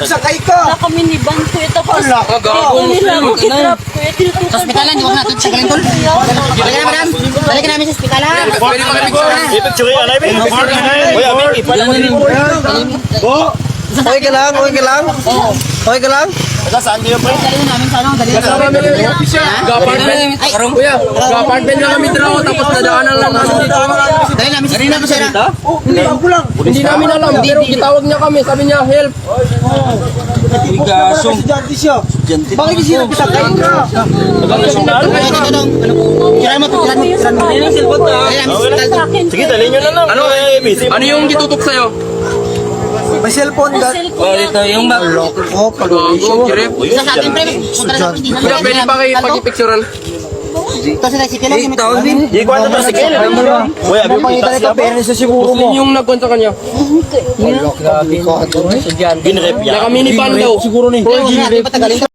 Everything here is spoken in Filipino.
Sinagsakay ka? kami ni Ban kuya tapos Ala, Oo, nila ako kitrap kuya tinutukan Sa ospitalan, di ko na ito. Sa galing tol. Balik na, madam. Balik namin sa ospitalan. Pwede pa kami Ipicture yan, Ibe. Uy, Abi, ipala mo din. Bo, okay ka lang, okay ka lang. Okay ka lang. Saan kayo, pre? Dali namin sa ano, dali Kasama namin. Gapartment. Kuya, gapartment lang kami draw tapos nadaanan lang namin dito. Dali namin sa ospitalan. Hindi, ako lang. Hindi namin alam pero kitawag niya kami. Sabi niya help. Gasong. Estudyante siya. Bakit hindi sinagsakay ka? Ito dong. Ano po? Kiran mo, kiran mo, kiran mo. Namin sa ospitalan. Sige, dali nyo na lang. Ano, eh. Ano yung gitutok sa'yo? May cellphone ka. Oh, dito yung bag. Oh, Gago, kirip. Isa sa atin, pre. Punta na sa hindi Kuya, pwede pa kayo pag-picturean? Ito sila si Kilo. Di ko ano si Kel. Uy, Abi, Pangita itas ka, ba? pero sa siguro mo. Yung nagkwan sa kanya. Grabe ka. Binrep yan. Naka-minivan daw. Siguro ni. Huwag